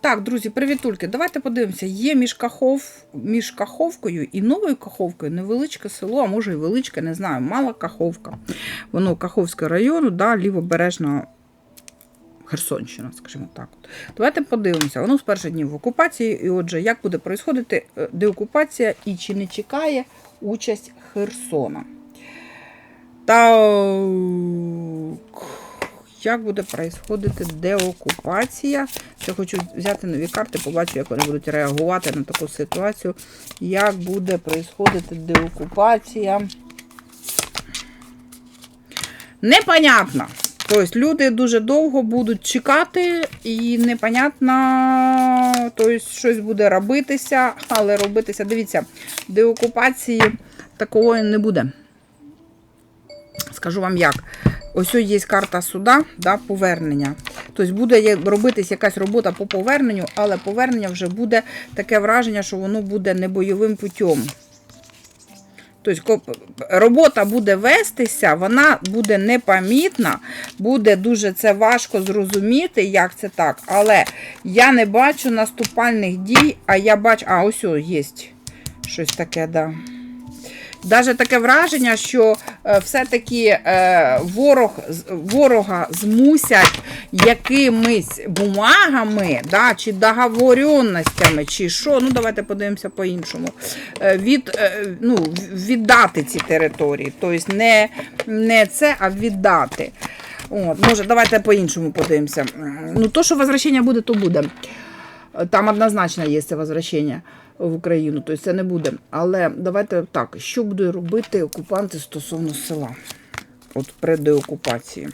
Так, друзі, привітульки. Давайте подивимося. Є між, Кахов, між Каховкою і новою Каховкою невеличке село, а може і величке, не знаю, мала Каховка. Воно Каховського району, да, лівобережна Херсонщина, скажімо так. Давайте подивимося. Воно з перших днів в окупації. І отже, як буде происходити е, деокупація і чи не чекає участь Херсона? Так. Як буде происходити деокупація? Ще хочу взяти нові карти, побачу, як вони будуть реагувати на таку ситуацію. Як буде происходити деокупація? Непонятно. Тобто люди дуже довго будуть чекати, і непонятно, тобто щось буде робитися, але робитися, дивіться, деокупації такого не буде. Скажу вам як. Ось ось є карта суда, да, повернення. Тобто буде робитись якась робота по поверненню, але повернення вже буде таке враження, що воно буде не бойовим путем. Тобто робота буде вестися, вона буде непомітна, буде дуже це важко зрозуміти, як це так. Але я не бачу наступальних дій, а я бачу. А, ось є щось таке, да. Даже таке враження, що е, все-таки е, ворог, ворога змусять якимись бумагами, да, чи договоренностями, чи що, ну давайте подивимося по-іншому. е, Від, ну, віддати ці території. Тобто не, не це, а віддати. От, може, давайте по-іншому подивимося. Ну, то, що возвращення буде, то буде. Там однозначно є це возвращення в Україну, тобто це не буде. Але давайте так, що будуть робити окупанти стосовно села? От при деокупації.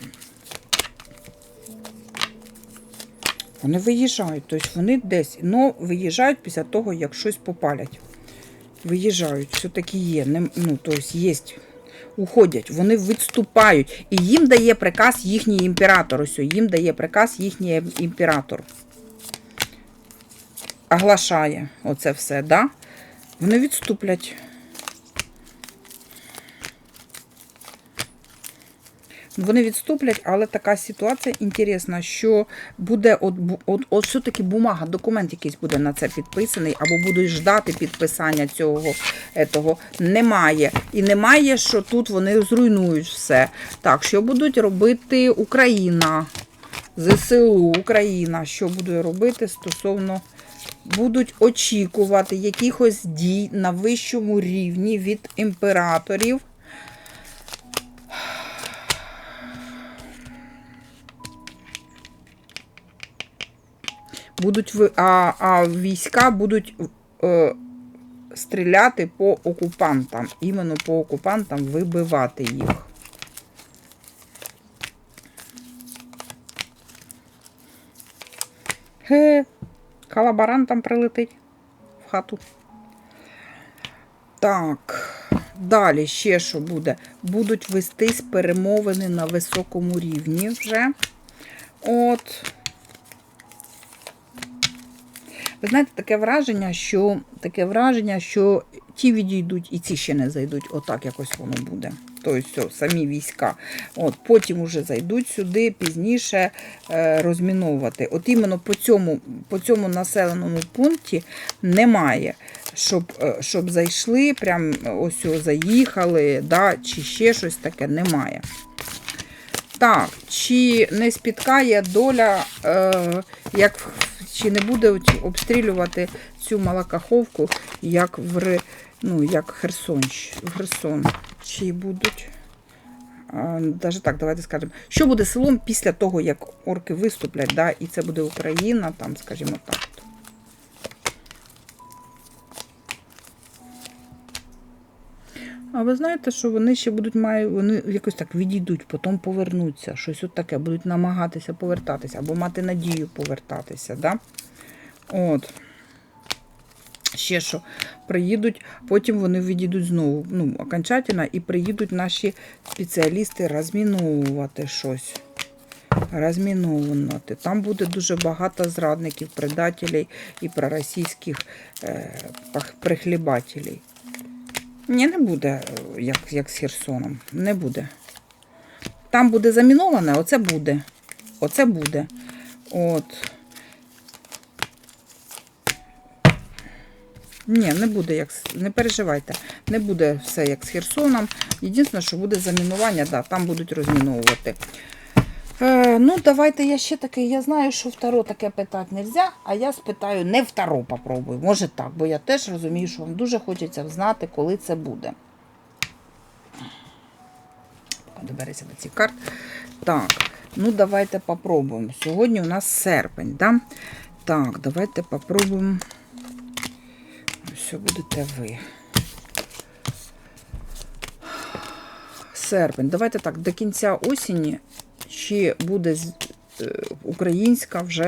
Вони виїжджають, тобто вони десь, ну, виїжджають після того, як щось попалять. Виїжджають, все-таки є. Не, ну, тобто є. Уходять, вони відступають. І їм дає приказ їхній імператор. Ось їм дає приказ їхній імператор оглашає оце все, да? Вони відступлять. Вони відступлять, але така ситуація інтересна, що буде от, от, от все-таки бумага, документ якийсь буде на це підписаний, або будуть ждати підписання цього етого. Немає. І немає, що тут вони зруйнують все. Так, що будуть робити Україна, ЗСУ, Україна, що буде робити стосовно будуть очікувати якихось дій на вищому рівні від імператорів. Будуть а, а війська будуть е, стріляти по окупантам, іменно по окупантам вибивати їх. Ге, колаборантам прилетить в хату. Так, далі ще що буде? Будуть вестись перемовини на високому рівні вже. От. Ви знаєте, таке враження, що таке враження, що ті відійдуть і ці ще не зайдуть. Отак якось воно буде. Тобто самі війська. От, потім уже зайдуть сюди пізніше е, розміновувати. От іменно по цьому, по цьому населеному пункті немає, щоб, е, щоб зайшли, прям ось о, заїхали, да, чи ще щось таке немає. Так, чи не спіткає доля, е, як, чи не буде обстрілювати цю Малакаховку, як в ну, як Херсон, Херсон? Чи будуть? Навіть так, давайте скажемо. Що буде селом після того, як орки виступлять, да, і це буде Україна, там, скажімо так. А ви знаєте, що вони ще будуть має, вони якось так відійдуть, потім повернуться. Щось от таке, будуть намагатися повертатися або мати надію повертатися. Да? От. Ще що, приїдуть, потім вони відійдуть знову, ну, окончательно, і приїдуть наші спеціалісти розміновувати щось. Розміновувати. Там буде дуже багато зрадників, предателей і проросійських е, прихлібателей. Ні, не буде, е, як як з Херсоном. Не буде. Там буде заміноване, оце буде. Оце буде. От. Ні, не буде, як не переживайте, не буде все як з Херсоном. Єдине, що буде замінування, да, там будуть розміновувати. Е, ну, давайте я ще таке. Я знаю, що второ таке питати не можна, а я спитаю, не второ попробую. Може так, бо я теж розумію, що вам дуже хочеться знати, коли це буде. Добереться до цих карт. Так, ну давайте попробуємо. Сьогодні у нас серпень, да? Так, давайте попробуємо. Все будете ви. Серпень. Давайте так, до кінця осені чи буде е, українська вже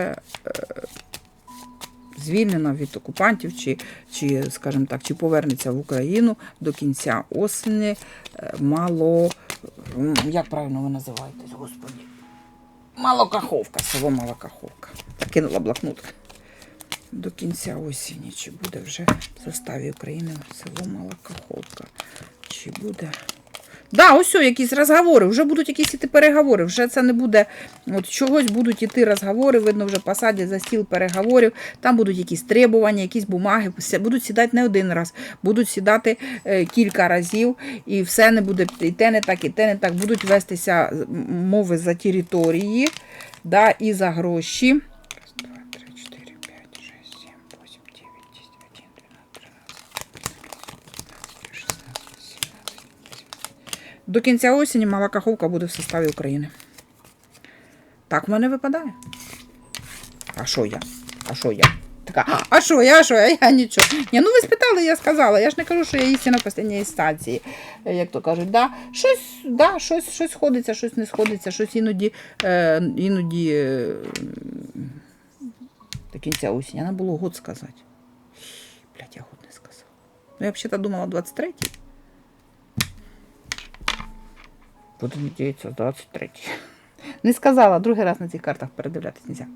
е, звільнена від окупантів, чи, чи, скажімо так, чи повернеться в Україну до кінця осені. е, Мало. Як правильно ви називаєтесь, господі? Малокаховка, село Малокаховка. Кинула блокнот. До кінця осені, чи буде вже в составі України село Малокаховка. Чи буде. Да, ось якісь розговори, вже будуть якісь іти переговори. Вже це не буде. От чогось будуть іти розговори, видно, вже посадять за стіл переговорів. Там будуть якісь требування, якісь бумаги. Будуть сідати не один раз, будуть сідати е, кілька разів, і все не буде і те не так, і те не так. Будуть вестися мови за території, да, і за гроші. До кінця осені мала каховка буде в составі України. Так в мене випадає. А що я? А що я? Така, а що я, а що я? Я нічого. Ні, ну ви спитали, я сказала. Я ж не кажу, що я істина останній інстанції. Е, Як то кажуть, да, щось, да, щось, щось сходиться, щось не сходиться, щось іноді, е, іноді е, до кінця осені. Треба було год сказати. Блять, я год не сказала. Ну, я взагалі думала 23-й. Буду надіятися, 23. Не сказала, другий раз на цих картах передивлятися нельзя.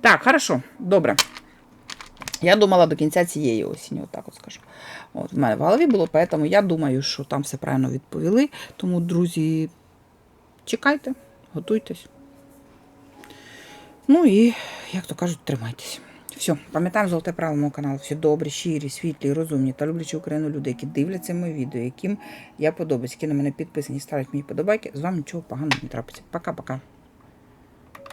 Так, хорошо, добре. Я думала до кінця цієї осені, отак от скажу. От, в мене в голові було, тому я думаю, що там все правильно відповіли. Тому, друзі, чекайте, готуйтесь. Ну і, як то кажуть, тримайтесь. Все, пам'ятаємо золоте правило мого каналу. Всі добрі, щирі, світлі, розумні та люблячі Україну люди, які дивляться мої відео, яким я подобаюсь, які на мене підписані, ставлять мені подобайки. З вами нічого поганого не трапиться. Пока-пока.